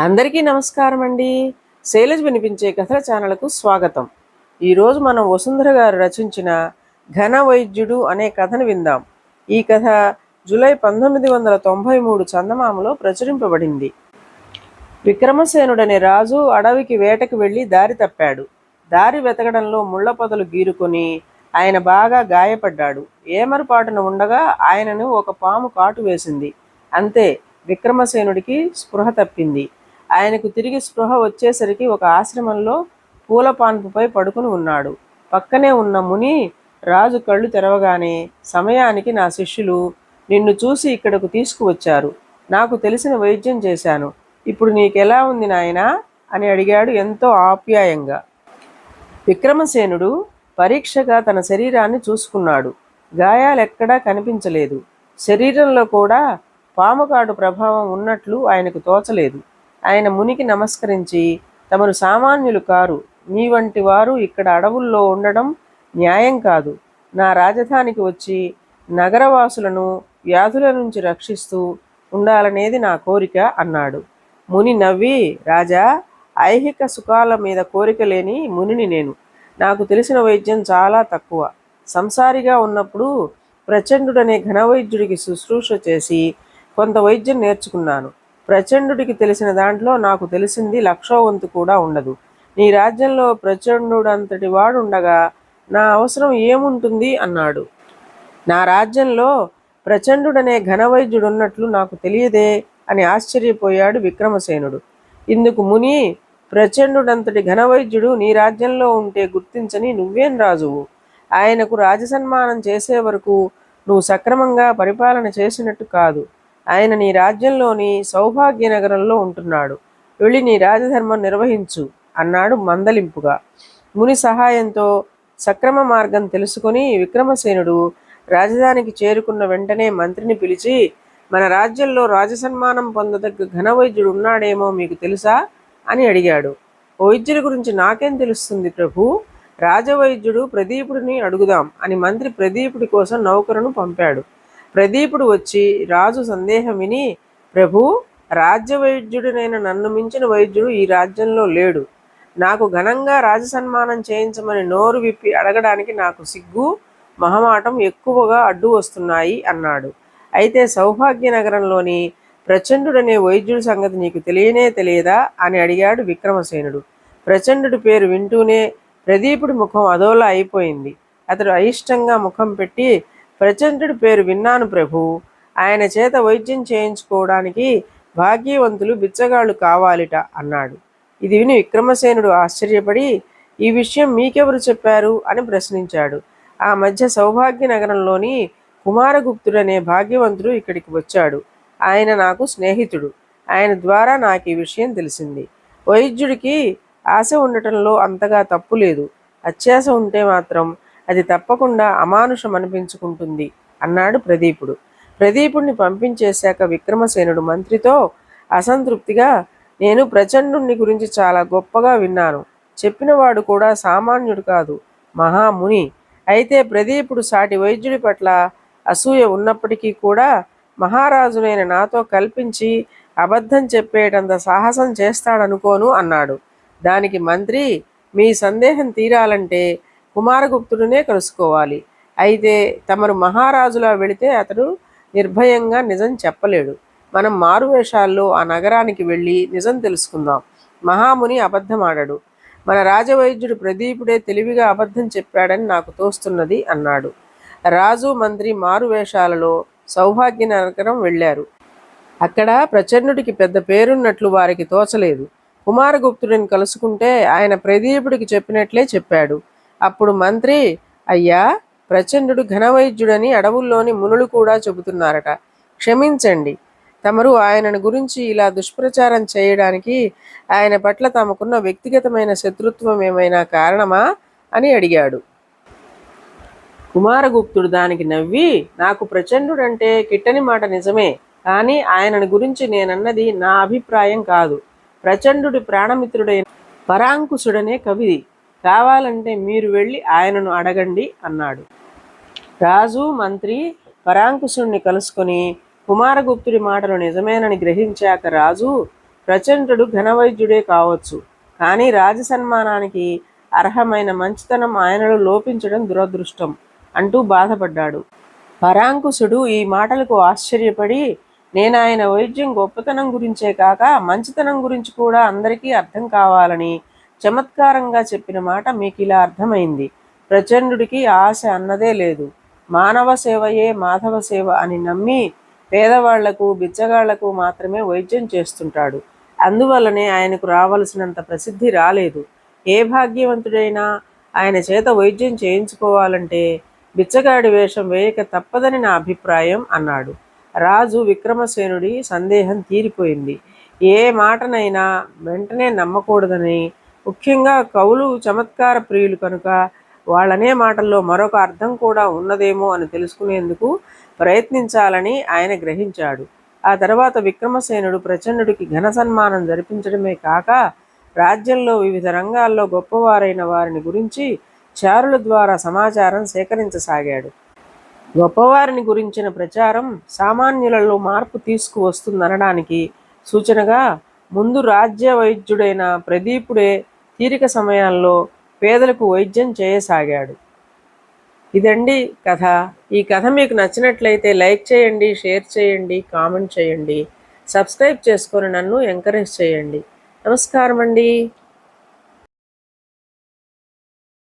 అందరికీ నమస్కారం అండి. శైలజ్ వినిపించే కథల ఛానల్కు స్వాగతం. ఈరోజు మనం వసుంధర గారు రచించిన ఘన వైద్యుడు అనే కథను విందాం. ఈ కథ జూలై పంతొమ్మిది వందల తొంభై మూడు చందమామలో ప్రచురింపబడింది. విక్రమసేనుడనే రాజు అడవికి వేటకు వెళ్ళి దారి తప్పాడు. దారి వెతకడంలో ముళ్ళ పొదలు గీరుకొని ఆయన బాగా గాయపడ్డాడు. ఏమరపాటున ఉండగా ఆయనను ఒక పాము కాటు వేసింది. అంతే విక్రమసేనుడికి స్పృహ తప్పింది. ఆయనకు తిరిగి స్పృహ వచ్చేసరికి ఒక ఆశ్రమంలో పూలపాన్పుపై పడుకుని ఉన్నాడు. పక్కనే ఉన్న ముని రాజు కళ్ళు తెరవగానే సమయానికి నా శిష్యులు నిన్ను చూసి ఇక్కడకు తీసుకువచ్చారు. నాకు తెలిసిన వైద్యం చేశాను. ఇప్పుడు నీకెలా ఉంది నాయనా? అని అడిగాడు ఎంతో ఆప్యాయంగా. విక్రమసేనుడు పరీక్షగా తన శరీరాన్ని చూసుకున్నాడు. గాయాలెక్కడా కనిపించలేదు. శరీరంలో కూడా పాముకాటు ప్రభావం ఉన్నట్లు ఆయనకు తోచలేదు. ఆయన మునికి నమస్కరించి తమరు సామాన్యులు కారు మీ వంటి వారు ఇక్కడ అడవుల్లో ఉండడం న్యాయం కాదు. నా రాజధానికి వచ్చి నగరవాసులను వ్యాధుల నుంచి రక్షిస్తూ ఉండాలనేది నా కోరిక అన్నాడు. ముని నవ్వి రాజా ఐహిక సుఖాల మీద కోరిక లేని మునిని నేను. నాకు తెలిసిన వైద్యం చాలా తక్కువ. సంసారిగా ఉన్నప్పుడు ప్రచండుడనే ఘనవైద్యుడికి శుశ్రూష చేసి కొంత వైద్యం నేర్చుకున్నాను. ప్రచండుడికి తెలిసిన దాంట్లో నాకు తెలిసింది లక్షో వంతు కూడా ఉండదు. నీ రాజ్యంలో ప్రచండుడంతటి వాడుండగా నా అవసరం ఏముంటుంది? అన్నాడు. నా రాజ్యంలో ప్రచండుడనే ఘనవైద్యుడు ఉన్నట్లు నాకు తెలియదే అని ఆశ్చర్యపోయాడు విక్రమసేనుడు. ఇందుకు ముని ప్రచండుడంతటి ఘనవైద్యుడు నీ రాజ్యంలో ఉంటే గుర్తించని నువ్వేం రాజువు? ఆయనకు రాజసన్మానం చేసే వరకు నువ్వు సక్రమంగా పరిపాలన చేసినట్టు కాదు. ఆయన నీ రాజ్యంలోని సౌభాగ్య నగరంలో ఉంటున్నాడు. వెళ్ళి నీ రాజధర్మం నిర్వహించు అన్నాడు మందలింపుగా. ముని సహాయంతో సక్రమ మార్గం తెలుసుకొని విక్రమసేనుడు రాజధానికి చేరుకున్న వెంటనే మంత్రిని పిలిచి మన రాజ్యంలో రాజసన్మానం పొందదగ్గ ఘనవైద్యుడు ఉన్నాడేమో మీకు తెలుసా? అని అడిగాడు. వైద్యుడి గురించి నాకేం తెలుస్తుంది ప్రభు? రాజవైద్యుడు ప్రదీపుడిని అడుగుదాం అని మంత్రి ప్రదీపుడి కోసం నౌకరును పంపాడు. ప్రదీపుడు వచ్చి రాజు సందేహం విని ప్రభు రాజ్య వైద్యుడినైన నన్ను మించిన వైద్యుడు ఈ రాజ్యంలో లేడు. నాకు ఘనంగా రాజసన్మానం చేయించమని నోరు విప్పి అడగడానికి నాకు సిగ్గు మహమాటం ఎక్కువగా అడ్డు వస్తున్నాయి అన్నాడు. అయితే సౌభాగ్య నగరంలోని ప్రచండుడనే వైద్యుడి సంగతి నీకు తెలియనే తెలియదా? అని అడిగాడు విక్రమసేనుడు. ప్రచండుడి పేరు వింటూనే ప్రదీపుడి ముఖం అదోలా అయిపోయింది. అతడు అయిష్టంగా ముఖం పెట్టి ప్రచండుడి పేరు విన్నాను ప్రభు. ఆయన చేత వైద్యం చేయించుకోవడానికి భాగ్యవంతులు బిచ్చగాళ్ళు కావాలిట అన్నాడు. ఇది విని విక్రమసేనుడు ఆశ్చర్యపడి ఈ విషయం మీకెవరు చెప్పారు? అని ప్రశ్నించాడు. ఆ మధ్య సౌభాగ్య నగరంలోని కుమారగుప్తుడనే భాగ్యవంతుడు ఇక్కడికి వచ్చాడు. ఆయన నాకు స్నేహితుడు. ఆయన ద్వారా నాకు ఈ విషయం తెలిసింది. వైద్యుడికి ఆశ ఉండటంలో అంతగా తప్పు లేదు. అత్యాశ ఉంటే మాత్రం అది తప్పకుండా అమానుషం అనిపించుకుంటుంది అన్నాడు ప్రదీపుడు. ప్రదీపుణ్ణి పంపించేశాక విక్రమసేనుడు మంత్రితో అసంతృప్తిగా నేను ప్రచండుణ్ణి గురించి చాలా గొప్పగా విన్నాను. చెప్పినవాడు కూడా సామాన్యుడు కాదు మహాముని. అయితే ప్రదీపుడు సాటి వైద్యుడి పట్ల అసూయ ఉన్నప్పటికీ కూడా మహారాజునైన నాతో కల్పించి అబద్ధం చెప్పేటంత సాహసం చేస్తాడనుకోను అన్నాడు. దానికి మంత్రి మీ సందేహం తీరాలంటే కుమారగుప్తుడినే కలుసుకోవాలి. అయితే తమరు మహారాజులా వెళితే అతడు నిర్భయంగా నిజం చెప్పలేడు. మనం మారువేషాల్లో ఆ నగరానికి వెళ్ళి నిజం తెలుసుకుందాం. మహాముని అబద్ధమాడడు. మన రాజవైద్యుడు ప్రదీపుడే తెలివిగా అబద్ధం చెప్పాడని నాకు తోస్తున్నది అన్నాడు. రాజు మంత్రి మారువేషాలలో సౌభాగ్య నగరం వెళ్ళారు. అక్కడ ప్రచన్నుడికి పెద్ద పేరున్నట్లు వారికి తోచలేదు. కుమారగుప్తుడిని కలుసుకుంటే ఆయన ప్రదీపుడికి చెప్పినట్లే చెప్పాడు. అప్పుడు మంత్రి అయ్యా ప్రచండుడు ఘనవైద్యుడని అడవుల్లోని మునులు కూడా చెబుతున్నారట. క్షమించండి. తమరు ఆయనను గురించి ఇలా దుష్ప్రచారం చేయడానికి ఆయన పట్ల తమకున్న వ్యక్తిగతమైన శత్రుత్వం ఏమైనా కారణమా? అని అడిగాడు. కుమారగుప్తుడు దానికి నవ్వి నాకు ప్రచండుడంటే కిట్టని మాట నిజమే కానీ ఆయనను గురించి నేనన్నది నా అభిప్రాయం కాదు. ప్రచండుడి ప్రాణమిత్రుడైన పరాంకుశుడనే కవి. కావాలంటే మీరు వెళ్ళి ఆయనను అడగండి అన్నాడు. రాజు మంత్రి పరాంకుశుణ్ణి కలుసుకొని కుమారగుప్తుడి మాటలు నిజమేనని గ్రహించాక రాజు ప్రచండుడు ఘనవైద్యుడే కావచ్చు కానీ రాజ సన్మానానికి అర్హమైన మంచితనం ఆయనలో లోపించడం దురదృష్టం అంటూ బాధపడ్డాడు. పరాంకుశుడు ఈ మాటలకు ఆశ్చర్యపడి నేను ఆయన వైద్యం గొప్పతనం గురించే కాక మంచితనం గురించి కూడా అందరికీ అర్థం కావాలని చమత్కారంగా చెప్పిన మాట మీకు ఇలా అర్థమైంది. ప్రచండుడికి ఆశ అన్నదే లేదు. మానవ సేవయే మాధవ సేవ అని నమ్మి పేదవాళ్ళకు బిచ్చగాళ్ళకు మాత్రమే వైద్యం చేస్తుంటాడు. అందువల్లనే ఆయనకు రావలసినంత ప్రసిద్ధి రాలేదు. ఏ భాగ్యవంతుడైనా ఆయన చేత వైద్యం చేయించుకోవాలంటే బిచ్చగాడి వేషం వేయక తప్పదని నా అభిప్రాయం అన్నాడు. రాజు విక్రమసేనుడి సందేహం తీరిపోయింది. ఏ మాటనైనా వెంటనే నమ్మకూడదని ముఖ్యంగా కవులు చమత్కార ప్రియులు కనుక వాళ్ళనే మాటల్లో మరొక అర్థం కూడా ఉన్నదేమో అని తెలుసుకునేందుకు ప్రయత్నించాలని ఆయన గ్రహించాడు. ఆ తర్వాత విక్రమసేనుడు ప్రచండుడికి ఘన సన్మానం జరిపించడమే కాక రాజ్యంలో వివిధ రంగాల్లో గొప్పవారైన వారిని గురించి చారుల ద్వారా సమాచారం సేకరించసాగాడు. గొప్పవారిని గురించిన ప్రచారం సామాన్యులలో మార్పు తీసుకువస్తుందనడానికి సూచనగా ముందు రాజ్య వైద్యుడైన ప్రదీపుడే తీరిక సమయాల్లో పేదలకు వైద్యం చేయసాగాడు. ఇదండి కథ. ఈ కథ మీకు నచ్చినట్లయితే లైక్ చేయండి షేర్ చేయండి కామెంట్ చేయండి. సబ్స్క్రైబ్ చేసుకొని నన్ను ఎంకరేజ్ చేయండి. నమస్కారం అండి